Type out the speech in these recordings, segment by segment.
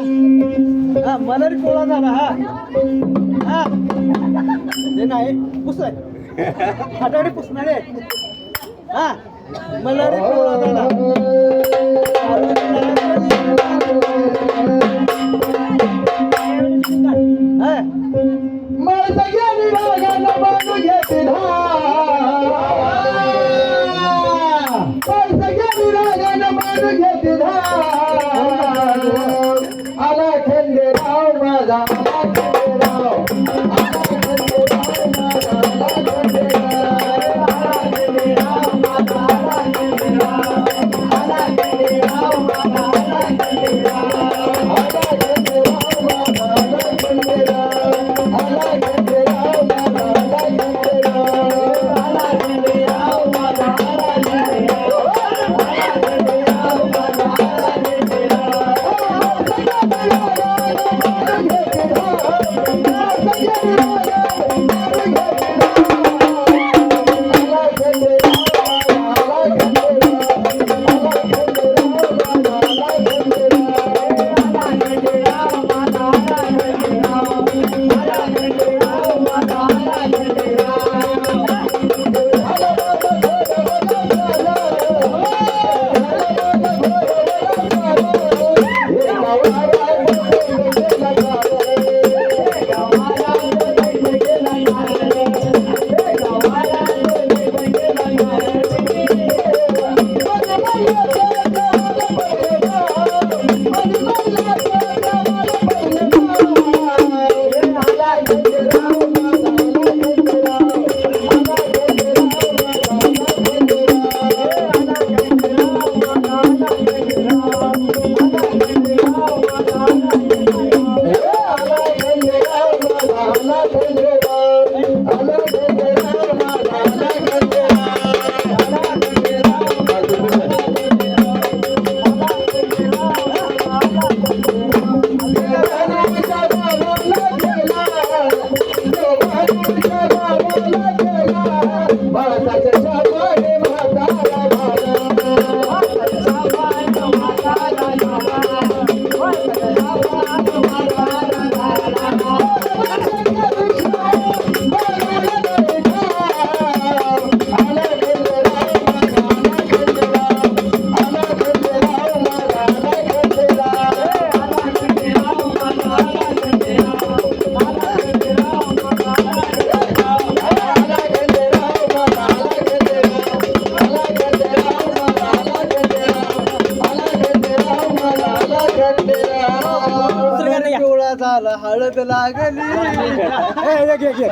हा मलारी कोळा झाला हा. हा. ते नाही पुसलाय. हाताने पुसणारे हा मलारी कोळा झाला. Bora, tá, tchau, tchau. झाला हळद लागली. एक एक एक.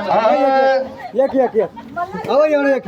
एक एक एक. एक एक.